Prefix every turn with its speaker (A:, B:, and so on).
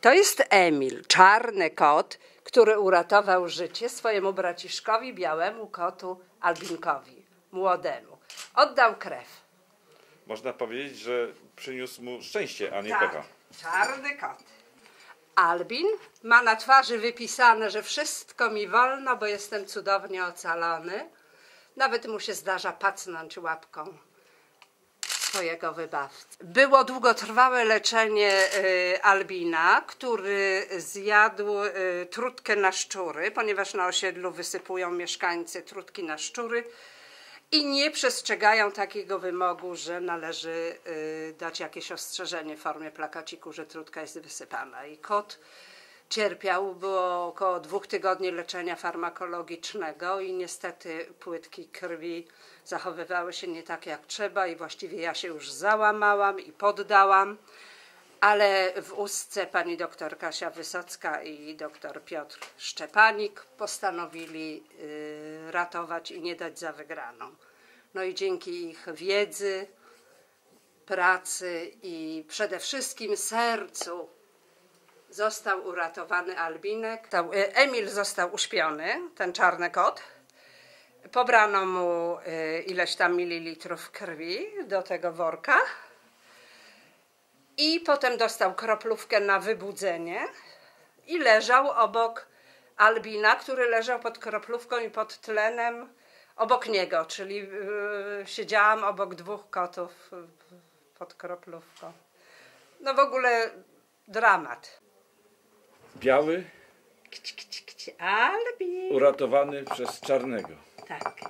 A: To jest Emil, czarny kot, który uratował życie swojemu braciszkowi, białemu kotu Albinkowi, młodemu. Oddał krew.
B: Można powiedzieć, że przyniósł mu szczęście, a nie
A: Tak,
B: pecha.
A: czarny kot. Albin ma na twarzy wypisane, że wszystko mi wolno, bo jestem cudownie ocalony. Nawet mu się zdarza pacnąć łapką swojego wybawcy. Było długotrwałe leczenie y, Albina, który zjadł y, trutkę na szczury, ponieważ na osiedlu wysypują mieszkańcy trutki na szczury i nie przestrzegają takiego wymogu, że należy y, dać jakieś ostrzeżenie w formie plakaciku, że trutka jest wysypana. I kot cierpiał, było około dwóch tygodni leczenia farmakologicznego i niestety płytki krwi zachowywały się nie tak jak trzeba i właściwie ja się już załamałam i poddałam. Ale w ustce pani doktor Kasia Wysocka i doktor Piotr Szczepanik postanowili y, ratować i nie dać za wygraną. No i dzięki ich wiedzy, pracy i przede wszystkim sercu został uratowany Albinek. Y, Emil został uśpiony, ten czarny kot. Pobrano mu y, ileś tam mililitrów krwi do tego worka. I potem dostał kroplówkę na wybudzenie i leżał obok Albina, który leżał pod kroplówką i pod tlenem obok niego, czyli yy, siedziałam obok dwóch kotów pod kroplówką. No w ogóle dramat.
B: Biały,
A: Kci, kci, kci. Albin.
B: uratowany przez czarnego.
A: Tak.